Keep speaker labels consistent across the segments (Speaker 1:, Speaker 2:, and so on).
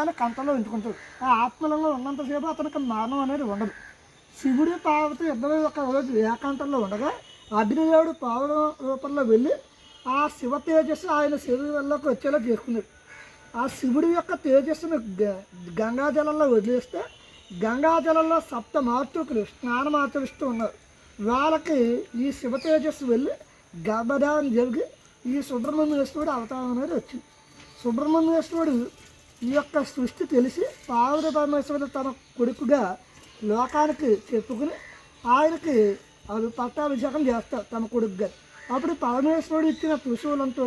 Speaker 1: ఆత్మలింగాన్ని కంటలో ఉంచుకుంటాడు ఆ ఆత్మలలో ఉన్నంతసేపు అతనికి మరణం అనేది ఉండదు. శివుడు పార్వతి ఇద్దరు ఒక రోజు ఏకాంతంలో ఉండగా అగ్నిదేవుడు పావుల రూపంలో వెళ్ళి ఆ శివ తేజస్సు ఆయన శరీరంలోకి వచ్చేలా చేసుకున్నాడు. ఆ శివుడి యొక్క తేజస్సును గ- గంగాజలంలో వదిలేస్తే గంగాజలంలో సప్త మాతృకులు స్నానం ఆచరిస్తూ ఉన్నారు. వాళ్ళకి ఈ శివ తేజస్సు వెళ్ళి గర్భధారణ జరిగి ఈ సుబ్రహ్మణ్యేశ్వరుడు అవతారం అనేది వచ్చింది. సుబ్రహ్మణ్యేశ్వరుడు ఈ యొక్క సృష్టి తెలిసి పావుర పరమేశ్వరుడు తన కొడుకుగా లోకానికి చెప్పుకుని ఆయనకి అవి పట్టాభిషేకం చేస్తారు తన కొడుకుగా. అప్పుడు పరమేశ్వరుడు ఇచ్చిన త్రిశూలంతో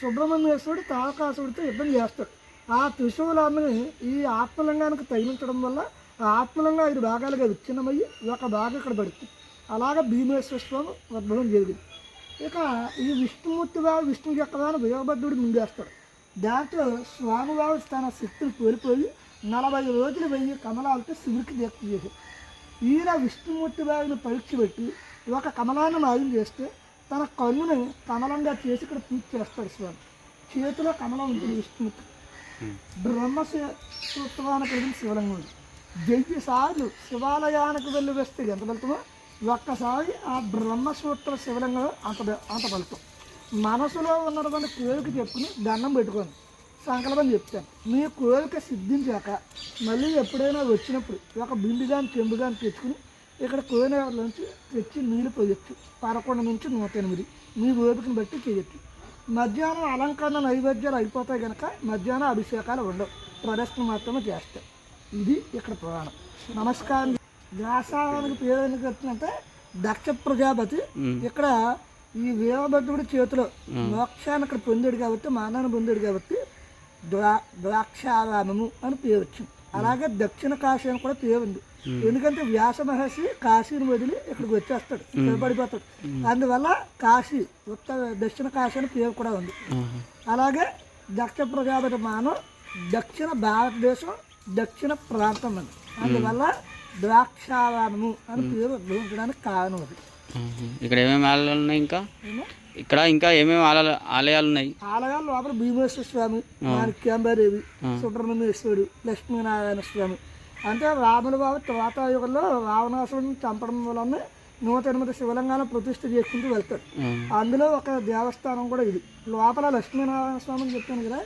Speaker 1: సుబ్రహ్మణ్యేశ్వరుడు తారకాసుడితో యుద్ధం చేస్తాడు. ఆ త్రిశూలాన్ని ఈ ఆత్మలింగానికి తగిలించడం వల్ల ఆ ఆత్మలింగం ఐదు భాగాలుగా విచ్ఛిన్నమయ్యి ఒక భాగం ఇక్కడ పడుతుంది. అలాగే భీమేశ్వర స్వామి ఉద్భవం జరిగింది. ఇక ఈ విష్ణుమూర్తిగా విష్ణు చక్రాన్ని వీరభద్రుడు మింగేస్తాడు దాంట్లో స్వామివారు తన శక్తులు కోల్పోయి నలభై రోజులు వెయ్యి కమలాలతో శివుడికి దీక్ష చేశారు. ఈయన విష్ణుమూర్తి వారిని పరీక్ష పెట్టి ఒక కమలాన్ని మాయం చేస్తే తన కన్నుని కమలంగా చేసి ఇక్కడ పూజ చేస్తాడు స్వామి. చేతిలో కమలం ఉంటుంది విష్ణుమూర్తి. బ్రహ్మసూత్రానికి కలిగిన శివలింగం. ఉంది వెయ్యి సార్లు శివాలయానికి వెళ్ళి వేస్తే ఎంత ఫలితమో? ఒక్కసారి ఆ బ్రహ్మసూత్ర శివలింగం అంత అంత ఫలితం. మనసులో ఉన్నటువంటి కోరిక చెప్పుకుని దండం పెట్టుకోండి సంకల్పం చెప్తాను. మీ కోరిక సిద్ధించాక మళ్ళీ ఎప్పుడైనా వచ్చినప్పుడు ఒక బిందు కానీ చెంబు కానీ తెచ్చుకుని ఇక్కడ కోనేరులోంచి తెచ్చి నీళ్ళు పోయొచ్చు. పదకొండు నుంచి నూట ఎనిమిది. మీ ఓపికను బట్టి చేయొచ్చు. మధ్యాహ్నం అలంకరణ నైవేద్యాలు అయిపోతాయి కనుక మధ్యాహ్నం అభిషేకాలు ఉండవు. ప్రదర్శన మాత్రమే చేస్తాయి ఇది ఇక్కడ పురాణం. నమస్కారం. వ్యాసానికి పేరు ఎందుకు వచ్చిందంటే దక్ష ప్రజాపతి ఇక్కడ ఈ వీరభద్రుడి చేతిలో మోక్షాన్ని ఇక్కడ పొందాడు కాబట్టి మానాన్ని పొందాడు కాబట్టి ద్రా ద్రాక్షారామము అని పేరు వచ్చింది. అలాగే దక్షిణ కాశీ అని కూడా పేరు ఉంది. ఎందుకంటే వ్యాస మహర్షి కాశీని వదిలి ఇక్కడికి వచ్చేస్తాడు స్థిరపడిపోతాడు. అందువల్ల కాశీ ఉత్తర దక్షిణ కాశీ అని పేరు కూడా ఉంది. అలాగే దక్ష ప్రజాపతి మానం దక్షిణ భారతదేశం దక్షిణ ప్రాంతం అది అందువల్ల ద్రాక్షారామము అని పేరు ఉద్భవించడానికి కారణం అది.
Speaker 2: ఇక్కడ ఏమేమి ఆలయాలు ఉన్నాయి ఇంకా? ఇక్కడ ఇంకా ఏమేమి ఆలయాలు ఆలయాలు ఉన్నాయి?
Speaker 1: ఆలయాల లోపల భీమేశ్వర స్వామి మాణిక్యాంబాదేవి సుబ్రహ్మణ్యేశ్వరుడు లక్ష్మీనారాయణ స్వామి. అంటే రాముల బాబు త్రేతాయుగంలో రావణాసురుడిని చంపడం వలన నూట ఎనిమిది శివలింగాలను ప్రతిష్ఠ చేసుకుంటూ వెళ్తాడు. అందులో ఒక దేవస్థానం కూడా ఇది. లోపల లక్ష్మీనారాయణ స్వామి అని చెప్పాను కదా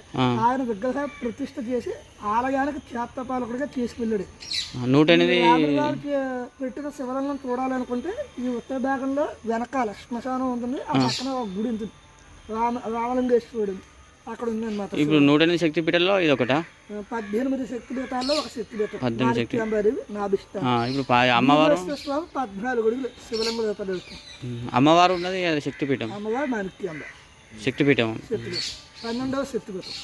Speaker 1: ఆయన విగ్రహ ప్రతిష్ఠ చేసి ఆలయానికి క్షేత్రపాలకుడిగా తీసుకెళ్ళాడు
Speaker 2: నూట ఎనిమిది
Speaker 1: పెట్టిన శివలింగం చూడాలనుకుంటే ఈ ఉత్తర భాగంలో వెనకాల శ్మశానం ఉంటుంది ఆ. పక్కన ఒక గుడి ఉంటుంది. రామ రామలింగేశ్వరుడు. అక్కడ ఉంది అనమాట
Speaker 2: ఇప్పుడు నూట ఎనిమిది శక్తి పీఠాల్లో ఇది ఒకటా?
Speaker 1: పద్దెనిమిది శక్తి పీఠాల్లో ఒక శక్తి పీఠం.
Speaker 2: పద్దెనిమిది శక్తి. ఇప్పుడు అమ్మవారు
Speaker 1: స్వామి పద్నాలుగు అడుగులు శివలింగ
Speaker 2: అమ్మవారు ఉన్నది శక్తిపీఠం
Speaker 1: అమ్మవారు మాణిక్యాంబ
Speaker 2: శక్తిపీఠం
Speaker 1: శక్తిపీఠం పన్నెండవ శక్తిపీఠం